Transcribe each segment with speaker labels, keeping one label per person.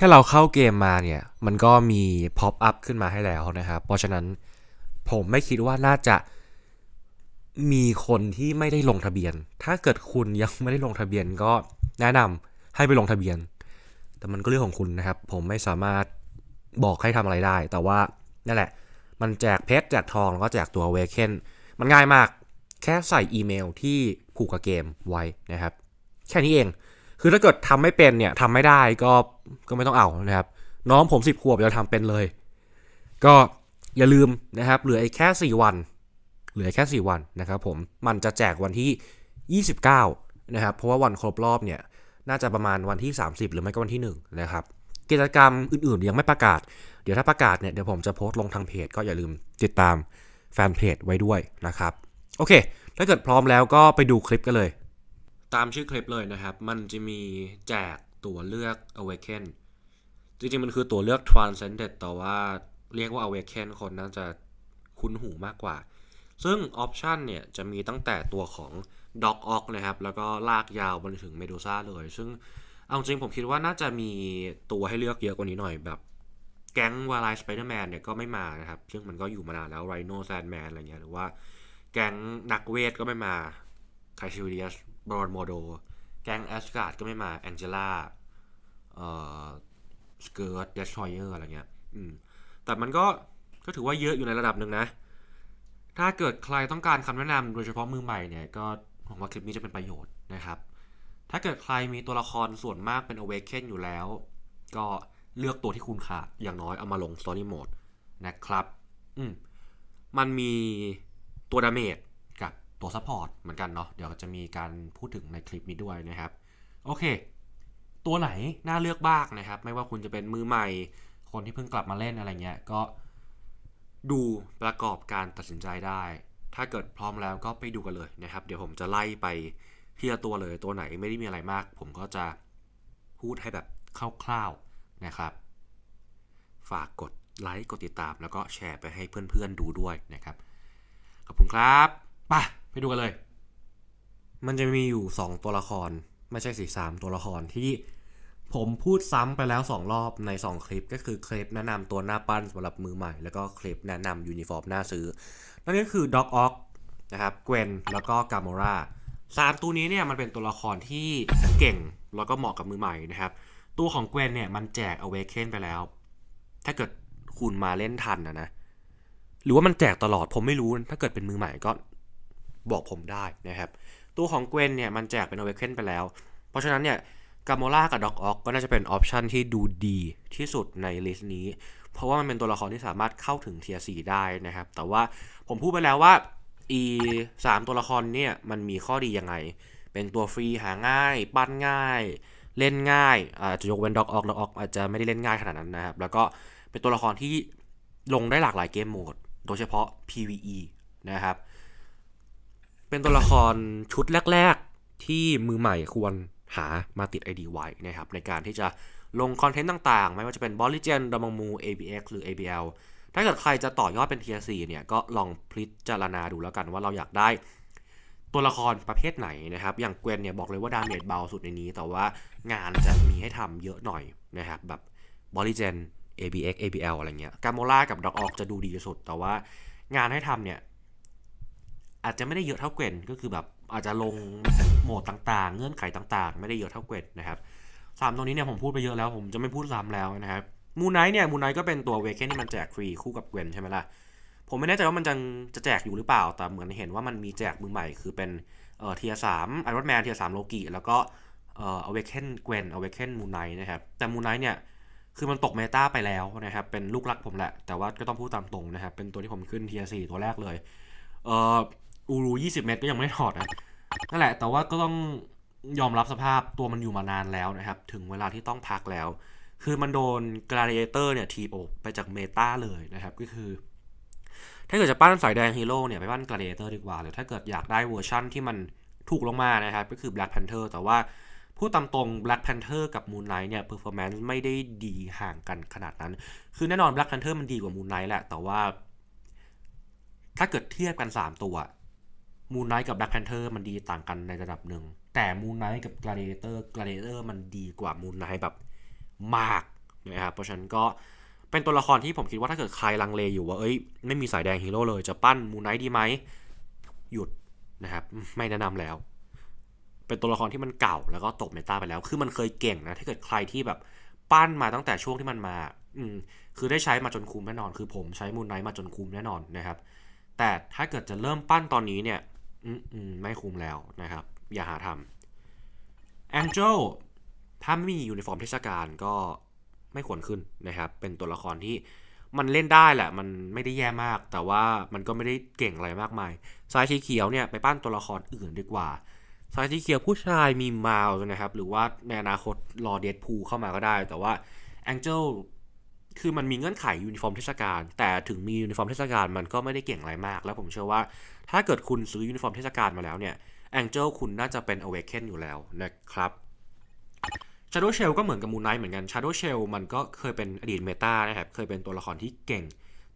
Speaker 1: ค่เราเข้าเกมมาเนี่ย มันก็มีพ็อปอัพขึ้นมาให้แล้วนะครับ เพราะฉะนั้นผมไม่คิดว่าน่าจะมีคนที่ไม่ได้ลงทะเบียน ถ้าเกิดคุณยังไม่ได้ลงทะเบียนก็แนะนำให้ไปลงทะเบียน แต่มันก็เรื่องของคุณนะครับ ผมไม่สามารถบอกให้ทำอะไรได้ แต่ว่านั่นแหละ มันแจกเพชรแจกทองแล้วก็แจกตัวเวเคนมันง่ายมาก แค่ใส่อีเมลที่ผูกกับเกมไว้นะครับ แค่นี้เอง คือถ้าเกิดทำไม่เป็นเนี่ยทำไม่ได้ก็ก็ไม่ต้องเอานะครับ น้องผมสิบขวบจะทำเป็นเลย ก็อย่าลืมนะครับ เหลืออีกแค่ 4 วัน เหลือแค่ 4 วันนะครับผมมันจะแจกวันที่ 29 นะครับ เพราะว่าวันครบรอบเนี่ยน่าจะประมาณวันที่ 30 หรือไม่ก็วันที่ 1 นะครับ กิจกรรมอื่นๆยังไม่ประกาศ เดี๋ยวถ้าประกาศเนี่ยเดี๋ยวผมจะโพสต์ลงทางเพจ ก็อย่าลืมติดตามแฟนเพจไว้ด้วยนะครับ โอเค ถ้าเกิดพร้อมแล้วก็ไปดูคลิปกันเลย ตามชื่อคลิปเลยนะครับ มันจะมีแจกตัวเลือก Awaken จริงๆ มันคือตัวเลือก Transcended แต่ว่าเรียกว่า Awaken คนน่าจะคุ้นหูมากกว่า ซึ่งออปชันเนี่ยจะมีตั้งแต่ตัวของ Dog o c นะครับ แล้วก็ลากยาวไปถึง Medusa เลย ซึ่งเอาจริงผมคิดว่าน่าจะมีตัวให้เลือกเยอะกว่านี้หน่อยแบบแก๊งวาไลสไปเดอร์แมนเนี่ยก็ไม่มานะครับ ซึ่งมันก็อยู่มานานแล้วไรโนแซนแมนอะไรเงี้ยหรือว่าแก๊งนักเวทก็ไม่มาไคชิวเดียส บรอนโมโด แกงแอสการ์ดก็ไม่มาแองเจล่าเอ่อสเกิร์ตเดสทรอยเออร์อะไรเงี้ยอืมแต่มันก็ก็ถือว่าเยอะอยู่ในระดับหนึ่งนะ ถ้าเกิดใครต้องการคำแนะนำโดยเฉพาะมือใหม่เนี่ยก็ผมว่าคลิปนี้จะเป็นประโยชน์นะครับ ถ้าเกิดใครมีตัวละครส่วนมากเป็น Awaken อยู่แล้ว ก็เลือกตัวที่คุณขาดอย่างน้อยเอามาลง Story Mode นะครับ อืมมันมีตัวดาเมจ ตัวซัพพอร์ตเหมือนกันเนาะเดี๋ยวจะมีการพูดถึงในคลิปนี้ด้วยนะครับ โอเค ตัวไหนน่าเลือกบ้างนะครับ ไม่ว่าคุณจะเป็นมือใหม่ คนที่เพิ่งกลับมาเล่นอะไรเงี้ยก็ดูประกอบการตัดสินใจได้ ถ้าเกิดพร้อมแล้วก็ไปดูกันเลยนะครับ เดี๋ยวผมจะไล่ไปทีละตัวเลยตัวไหนไม่ได้มีอะไรมาก ผมก็จะพูดให้แบบคร่าวๆนะครับ ฝากกดไลค์กดติดตาม แล้วก็แชร์ไปให้เพื่อนๆดูด้วยนะครับ ขอบคุณครับไปไปดูกันเลย มันจะมีอยู่ 2 ตัวละคร ไม่ใช่สี่สามตัวละครที่ผมพูดซ้ำไปแล้ว 2 รอบใน 2 คลิปก็คือคลิปแนะนำตัวหน้าปั้นสำหรับมือใหม่ แล้วก็คลิปแนะนำยูนิฟอร์มหน้าซื้อ นั่นก็คือด็อกออกนะครับเกวนแล้วก็กามอราสามตัวนี้เนี่ยมันเป็นตัวละครที่เก่งแล้วก็เหมาะกับมือใหม่นะครับ ตัวของเกวนเนี่ยมันแจกอเวเคนไปแล้ว ถ้าเกิดคุณมาเล่นทันนะนะ หรือว่ามันแจกตลอดผมไม่รู้ถ้าเกิดเป็นมือใหม่ก็ บอกผมได้นะครับตัวของเกวนเนี่ยมันแจกเป็นอเวเคนไปแล้ว เพราะฉะนั้นเนี่ยกามล่ากับด็อกออกก็น่าจะเป็นออปชันที่ดูดีที่สุดในลิสต์นี้ เพราะว่ามันเป็นตัวละครที่สามารถเข้าถึงเทียร์สได้นะครับ แต่ว่าผมพูดไปแล้วว่าอีสามตัวละครเนี่ยมันมีข้อดียังไง เป็นตัวฟรีหาง่าย ปั้นง่าย เล่นง่ายอาจจะยกเว้นด็อกออกด็อกออกอาจจะไม่ได้เล่นง่ายขนาดนั้นนะครับ แล้วก็เป็นตัวละครที่ลงได้หลากหลายเกมโหมด โดยเฉพาะ PVE นะครับ เป็นตัวละครชุดแรก ๆ ที่มือใหม่ควรหามาติด ID ไว้นะครับในการที่จะลงคอนเทนต์ต่างๆ ไม่ว่าจะเป็นบอลลิเจนดอมมู ABX หรือ ABL ถ้าเกิดใครจะต่อยอดเป็น Tier 4เนี่ยก็ลองพิจารณาดูแล้วกันว่าเราอยากได้ ตัวละครประเภทไหนนะครับ อย่างเกวนเนี่ยบอกเลยว่าดาเมจเบาสุดในนี้ แต่ว่างานจะมีให้ทำเยอะหน่อยนะครับแบบบอลลิเจน ABX ABL อะไรเงี้ยกาโมล่ากับด็อกออกจะดูดีสุด แต่ว่างานให้ทำเนี่ย อาจจะไม่ได้เยอะเท่าเกวนก็คือแบบอาจจะลงโหมดต่างๆ เงื่อนไขต่างๆ ไม่ได้เยอะเท่าเกวนนะครับสามตัวนี้เนี่ยผมพูดไปเยอะแล้วผมจะไม่พูดซ้ำแล้วนะครับมูไนท์เนี่ยมูไนท์ก็เป็นตัวเวเคนที่มันแจกฟรีคู่กับเกวนใช่ไหมล่ะผมไม่แน่ใจว่ามันจะจะแจกอยู่หรือเปล่า แต่เหมือนเห็นว่ามันมีแจกมือใหม่ คือเป็นเอ่อเทียสามไอรอนแมนเทียสามโลกิแล้วก็เอ่ออเวเคนเกวนอเวเคนมูไนท์นะครับแต่มูไนท์เนี่ยคือมันตกเมตาไปแล้วนะครับเป็นลูกรักผมแหละ แต่ว่าก็ต้องพูดตามตรงนะครับเป็นตัวที่ผมขึ้นเทียสี่ตัวแรกเลยเอ่อ อูรู20เมตรก็ยังไม่ถอดนะนั่นแหละ แต่ว่าก็ต้องยอมรับสภาพตัวมันอยู่มานานแล้วนะครับ ถึงเวลาที่ต้องพักแล้ว คือมันโดน Gladiator เนี่ยทีโอไปจากเมตาเลยนะครับ ก็คือ ถ้าเกิดจะปั้นสายแดงฮีโร่เนี่ยไปปั้น Gladiator ดีกว่า หรือถ้าเกิดอยากได้เวอร์ชั่นที่มันถูกลงมานะครับ ก็คือ Black Panther แต่ว่าพูดตามตรง Black Panther กับ Moon Knight เนี่ย performance ไม่ได้ดีห่างกันขนาดนั้น คือแน่นอน Black Panther มันดีกว่า Moon Knight แหละ แต่ว่า ถ้าเกิดเทียบกัน 3 ตัว Moon Knight กับ Black Panther มันดีต่างกันในระดับหนึ่ง แต่ Moon Knight กับ Gladiator Gladiator มันดีกว่า Moon Knight แบบมากนะครับเพราะฉะนั้นก็เป็นตัวละครที่ผมคิดว่าถ้าเกิดใครลังเลอยู่ว่าเอ้ยไม่มีสายแดงฮีโร่เลยจะปั้นมูนไนท์ดีไหมหยุดนะครับไม่แนะนำแล้ว เป็นตัวละครที่มันเก่าแล้วก็ตกเมตาไปแล้ว คือมันเคยเก่งนะถ้าเกิดใครที่แบบปั้นมาตั้งแต่ช่วงที่มันมา อืมคือได้ใช้มาจนคุ้มแน่นอน คือผมใช้มูนไนท์มาจนคุ้มแน่นอนนะครับ แต่ถ้าเกิดจะเริ่มปั้นตอนนี้เนี่ย อืมไม่คุ้มแล้วนะครับ อย่าหาทำ Angel ถ้าไม่มียูนิฟอร์มเทศกาลก็ไม่ควรขึ้นนะครับ เป็นตัวละครที่มันเล่นได้แหละ มันไม่ได้แย่มาก แต่ว่ามันก็ไม่ได้เก่งอะไรมากมายสายสีเขียวเนี่ยไปปั้นตัวละครอื่นดีกว่าสายสีเขียวผู้ชายมีมาลนะครับ หรือว่าในอนาคตรอเดดพูเข้ามาก็ได้ แต่ว่า Angel คือมันมีเงื่อนไขยูนิฟอร์มเทศกาลแต่ถึงมียูนิฟอร์มเทศกาลมันก็ไม่ได้เก่งอะไรมาก แล้วผมเชื่อว่า ถ้าเกิดคุณซื้อยูนิฟอร์มเทศกาลมาแล้วเนี่ย Angel คุณน่าจะเป็น Awaken อยู่แล้วนะครับ Shadow Shell ก็เหมือนกับ Moon Knight เหมือนกัน Shadow Shell มันก็เคยเป็นอดีตเมตานะครับเคยเป็นตัวละครที่เก่ง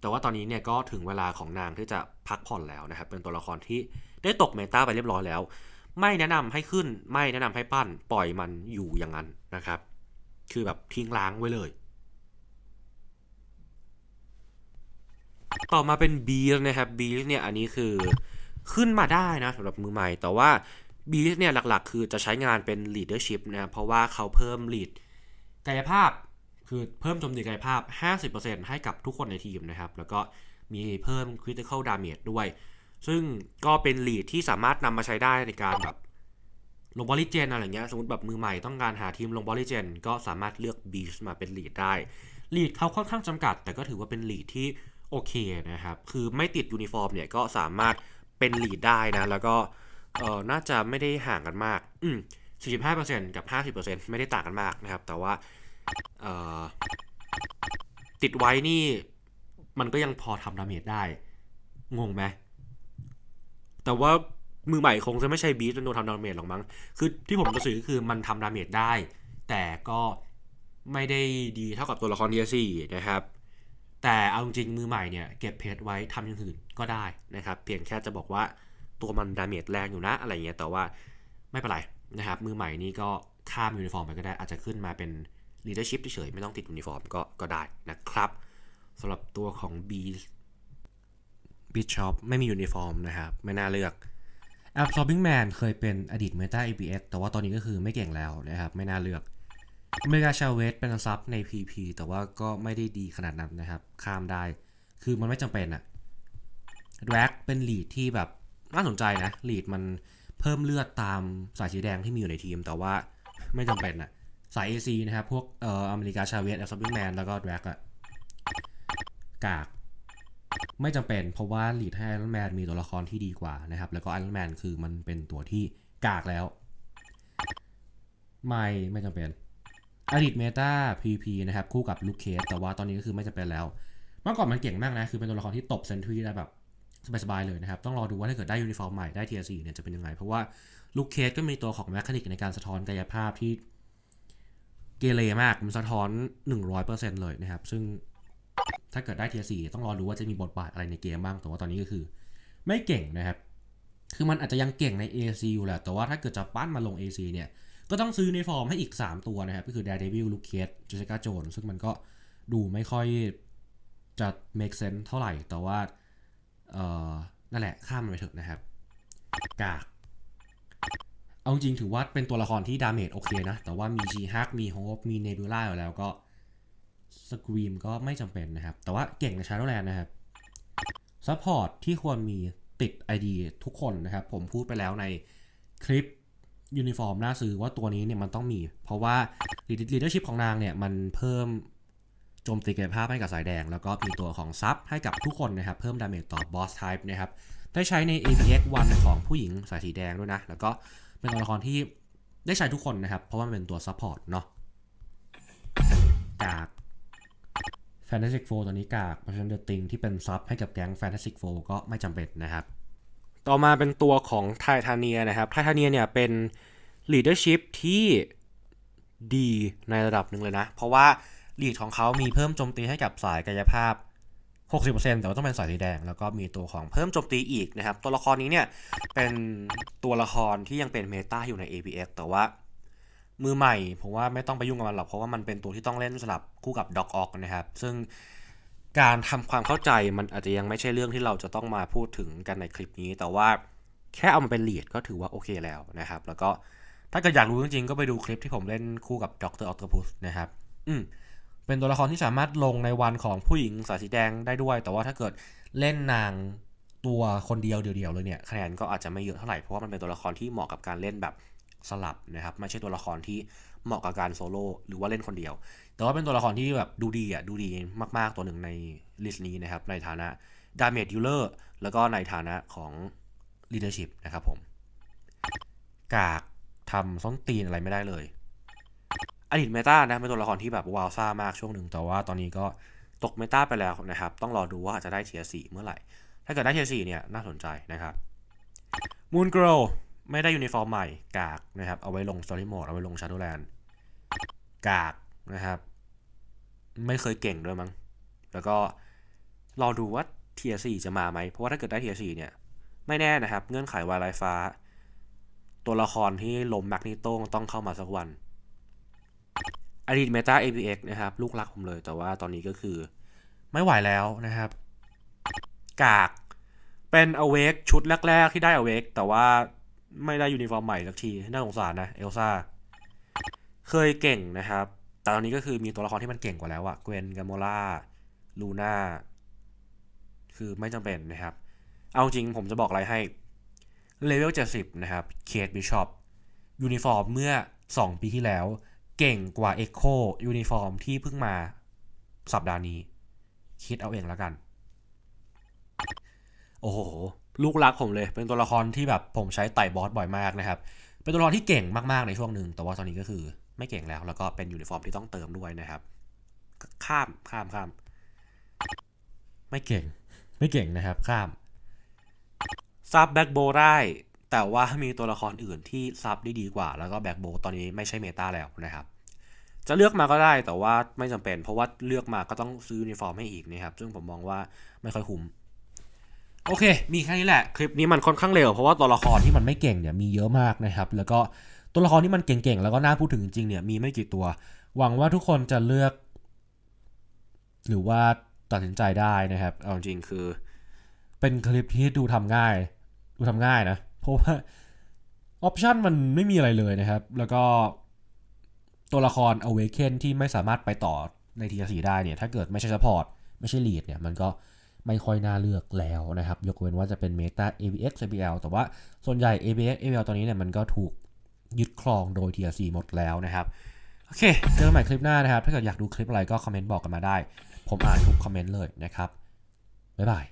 Speaker 1: แต่ว่าตอนนี้เนี่ยก็ถึงเวลาของนางที่จะพักผ่อนแล้วนะครับเป็นตัวละครที่ได้ตกเมตาไปเรียบร้อยแล้ว ไม่แนะนำให้ขึ้นไม่แนะนำให้ปั้นปล่อยมันอยู่อย่างนั้นนะครับ คือแบบทิ้งล้างไว้เลย ต่อมาเป็นบีสนะครับบีสเนี่ยอันนี้คือขึ้นมาได้นะสำหรับมือใหม่ แต่ว่าบีสเนี่ยหลักๆ คือจะใช้งานเป็น leadership นะครับเพราะว่าเขาเพิ่ม lead กายภาพคือเพิ่มโจมตีกายภาพ 50%ให้กับทุกคนในทีมนะครับ แล้วก็มีเพิ่ม critical damage ด้วย ซึ่งก็เป็น lead ที่สามารถนำมาใช้ได้ในการแบบลงบอลลิเจนอะไรเงี้ยสมมติแบบมือใหม่ต้องการหาทีมลงบอลลิเจนก็สามารถเลือกบีสมาเป็น lead ได้ลีดเขาค่อนข้างจำกัด แต่ก็ถือว่าเป็นลีดที่ โอเคนะครับ คือไม่ติดยูนิฟอร์มเนี่ยก็สามารถเป็นลีดได้นะ แล้วก็เออน่าจะไม่ได้ห่างกันมาก อืม45%กับ 50%ไม่ได้ต่างกันมากนะครับ แต่ว่าเออติดไว้นี่มันก็ยังพอทำดาเมจได้ งงไหมแต่ว่ามือใหม่คงจะไม่ใช่บีสจนโดนทำดาเมจหรอกมั้ง คือที่ผมจะสื่อคือมันทำดาเมจได้ แต่ก็ไม่ได้ดีเท่ากับตัวละคร DLC นะครับ แต่เอาจริงมือใหม่เนี่ยเก็บเพชรไว้ทำอย่างอื่นก็ได้นะครับ เพียงแค่จะบอกว่าตัวมันดาเมจแรงอยู่นะอะไรเงี้ยแต่ว่าไม่เป็นไรนะครับ มือใหม่นี่ก็ข้ามยูนิฟอร์มไปก็ได้อาจจะขึ้นมาเป็น leadership เฉยๆไม่ต้องติดยูนิฟอร์มก็ก็ได้นะครับสำหรับตัวของ B b i s h o p ไม่มียูนิฟอร์มนะครับ ไม่น่าเลือก Absorbing Man เคยเป็นอดีต Meta ABS แต่ว่าตอนนี้ก็คือไม่เก่งแล้วนะครับ ไม่น่าเลือก เมริกาชาเวสเป็นซับใน PP แต่ว่าก็ไม่ได้ดีขนาดนั้นนะครับ ข้ามได้ คือมันไม่จำเป็นอะแร็กเป็นลีดที่แบบน่าสนใจนะลีดมันเพิ่มเลือดตามสายสีแดงที่มีอยู่ในทีม แต่ว่าไม่จำเป็นอะสาย AC นะครับ พวกเอ่ออเมริกาชาเวสแอลซับบิงแมนแล้วก็แร็กอะกากไม่จำเป็นเพราะว่าลีดให้ไอรอนแมนมีตัวละครที่ดีกว่านะครับ แล้วก็ไอรอนแมนคือมันเป็นตัวที่กากแล้ว ไม่ไม่จำเป็น อดีตเมตา PP นะครับ คู่กับลูคเคสแต่ว่าตอนนี้ก็คือไม่จำเป็นแล้ว เมื่อก่อนมันเก่งมากนะ คือเป็นตัวละครที่ตบเซนทรีได้แบบสบายๆเลยนะครับ ต้องรอดูว่าถ้าเกิดได้ยูนิฟอร์มใหม่ได้ TRC เนี่ยจะเป็นยังไง เพราะว่าลูคเคสก็มีตัวของแมคานิกในการสะท้อนกายภาพที่เกเรมากมันสะท้อน 100%เลยนะครับ ซึ่งถ้าเกิดได้ TRC ต้องรอดูว่าจะมีบทบาทอะไรในเกมบ้างแต่ว่าตอนนี้ก็คือ ไม่เก่งนะครับ คือมันอาจจะยังเก่งใน AC อยู่แหละแต่ว่าถ้าเกิดจะปั้นมาลง AC เนี่ย ก็ต้องซื้อในฟอร์มให้อีก 3 ตัวนะครับ ก็คือ Daredevil, Luke Cage, Jessica Jones ซึ่งมันก็ดูไม่ค่อยจะ make sense เท่าไหร่ แต่ว่า เอ่อนั่นแหละข้ามมันไปเถอะนะครับ กาก เอาจริงถือว่าเป็นตัวละครที่ดาเมจโอเคนะ แต่ว่ามีชีฮักมีโฮปมีเนบิล่าอยู่แล้วก็สกรีมก็ไม่จำเป็นนะครับ แต่ว่าเก่งในชาร์โดแลนนะครับซัพพอร์ตที่ควรมีติด ID ทุกคนนะครับ ผมพูดไปแล้วในคลิป ยูนิฟอร์มน่าซื้อว่าตัวนี้เนี่ยมันต้องมี เพราะว่า leadership ของนางเนี่ยมันเพิ่มโจมตีกายภาพให้กับสายแดง แล้วก็มีตัวของซับให้กับทุกคนนะครับ เพิ่มดาเมจต่อบอสไทป์นะครับ ได้ใช้ใน APX 1ของผู้หญิงสายสีแดงด้วยนะ แล้วก็เป็นตัวละครที่ได้ใช้ทุกคนนะครับ เพราะว่ามันเป็นตัวซัพพอร์ตเนาะกาก Fantastic Four ตัวนี้กากเพราะฉะนั้นเดอะติงที่เป็นซับให้กับแก๊ง Fantastic Four ก็ไม่จำเป็นนะครับ ต่อมาเป็นตัวของไททาเนียนะครับไททาเนียเนี่ยเป็น leadership ที่ดีในระดับหนึ่งเลยนะ เพราะว่า lead ของเขามีเพิ่มโจมตีให้กับสายกายภาพ 60%แต่ว่าต้องเป็นสายสีแดง แล้วก็มีตัวของเพิ่มโจมตีอีกนะครับ ตัวละครนี้เนี่ยเป็นตัวละครที่ยังเป็นเมตาอยู่ใน APX แต่ว่ามือใหม่ผมว่าไม่ต้องไปยุ่งกับมันหรอกเพราะว่ามันเป็นตัวที่ต้องเล่นสลับคู่กับด็อกออกนะครับ ซึ่ง การทำความเข้าใจมันอาจจะยังไม่ใช่เรื่องที่เราจะต้องมาพูดถึงกันในคลิปนี้ แต่ว่าแค่เอามาเป็นลียดก็ถือว่าโอเคแล้วนะครับ แล้วก็ถ้าเกิดอยากรู้จริงๆ ก็ไปดูคลิปที่ผมเล่นคู่กับด็อกเตอร์ออ t ตพุสนะครับ อืมเป็นตัวละครที่สามารถลงในวันของผู้หญิงสายสีแดงได้ด้วย แต่ว่าถ้าเกิดเล่นนางตัวคนเดียวเดียวๆเลยเนี่ยคะแนนก็อาจจะไม่เยอะเท่าไหร่เพราะว่ามันเป็นตัวละครที่เหมาะกับการเล่นแบบสลับนะครับไม่ใช่ตัวละครที่ เหมาะกับการโซโล่หรือว่าเล่นคนเดียว แต่ว่าเป็นตัวละครที่แบบดูดีอะดูดีมากๆตัวหนึ่งในลิสต์นี้นะครับ ในฐานะดาเมจยูเลอร์แล้วก็ในฐานะของ leadership นะครับผม กากทำส้นตีนอะไรไม่ได้เลย อดีตเมตานะเป็นตัวละครที่แบบวาวซ่ามากช่วงหนึ่งแต่ว่าตอนนี้ก็ตกเมตาไปแล้วนะครับ ต้องรอดูว่าจะได้เทียร์สี่เมื่อไหร่ ถ้าเกิดได้เทียร์สี่เนี่ยน่าสนใจนะครับมูน g กร ไม่ได้ยูนิฟอร์มใหม่กากนะครับ เอาไว้ลงสตอรี่โหมดเอาไว้ลงชาร์ o แลนด์กากนะครับ ไม่เคยเก่งด้วยมั้ง แล้วก็รอดูว่าเทียร์สี่จะมาไหม เพราะว่าถ้าเกิดได้เทียร์สี่เนี่ย ไม่แน่นะครับ เงื่อนไขวายไลฟ้า ตัวละครที่ลมแมกนิโต้ต้องเข้ามาสักวันอดีตเมตา APX นะครับ ลูกรักผมเลย แต่ว่าตอนนี้ก็คือ ไม่ไหวแล้วนะครับ กาก เป็นอเวกชุดแรก ๆ ที่ได้อเวกแต่ว่า ไม่ได้ยูนิฟอร์มใหม่สักที น่าสงสารนะเอลซ่า เคยเก่งนะครับ แต่ตอนนี้ก็คือมีตัวละครที่มันเก่งกว่าแล้วอะเกวนกาโมล่า ลูน่า คือไม่จำเป็นนะครับ เอาจริงผมจะบอกอะไรให้ เลเวล70นะครับเคทบิชอปยูนิฟอร์มเมื่อ 2 ปีที่แล้ว เก่งกว่า Echo ยูนิฟอร์มที่เพิ่งมาสัปดาห์นี้ คิดเอาเองแล้วกัน โอ้โห ลูกรักผมเลย เป็นตัวละครที่แบบผมใช้ไต่บอสบ่อยมากนะครับ เป็นตัวละครที่เก่งมากๆในช่วงหนึ่ง แต่ว่าตอนนี้ก็คือไม่เก่งแล้ว แล้วก็เป็นยูนิฟอร์มที่ต้องเติมด้วยนะครับ ข้ามข้ามข้าม ไม่เก่ง ไม่เก่งนะครับ ข้ามซับแบ็กโบได้แต่ว่ามีตัวละครอื่นที่ซับได้ดีกว่า แล้วก็แบ็กโบตอนนี้ไม่ใช่เมตาแล้วนะครับ จะเลือกมาก็ได้แต่ว่าไม่จำเป็น เพราะว่าเลือกมาก็ต้องซื้อยูนิฟอร์มให้อีกนะครับ ซึ่งผมมองว่าไม่ค่อยคุ้ม โอเค มีแค่นี้แหละ คลิปนี้มันค่อนข้างเร็วเพราะว่าตัวละครที่มันไม่เก่งเนี่ยมีเยอะมากนะครับ แล้วก็ตัวละครที่มันเก่งๆแล้วก็น่าพูดถึงจริงๆเนี่ยมีไม่กี่ตัว หวังว่าทุกคนจะเลือก หรือว่าตัดสินใจได้นะครับ เอาจริงคือ เป็นคลิปที่ดูทำง่าย ดูทำง่ายนะ เพราะว่าออปชันมันไม่มีอะไรเลยนะครับ แล้วก็ตัวละคร Awaken ที่ไม่สามารถไปต่อในทีสีได้เนี่ย ถ้าเกิดไม่ใช่ support ไม่ใช่ lead เนี่ย มันก็ ไม่ค่อยน่าเลือกแล้วนะครับ ยกเว้นว่าจะเป็น Meta ABX ABL แต่ว่าส่วนใหญ่ ABX ABL ตอนนี้เนี่ยมันก็ถูกยึดครองโดย TRC หมดแล้วนะครับ โอเค เจอกันใหม่คลิปหน้านะครับ ถ้าเกิดอยากดูคลิปอะไรก็คอมเมนต์บอกกันมาได้ ผมอ่านทุกคอมเมนต์เลยนะครับ บ๊ายบาย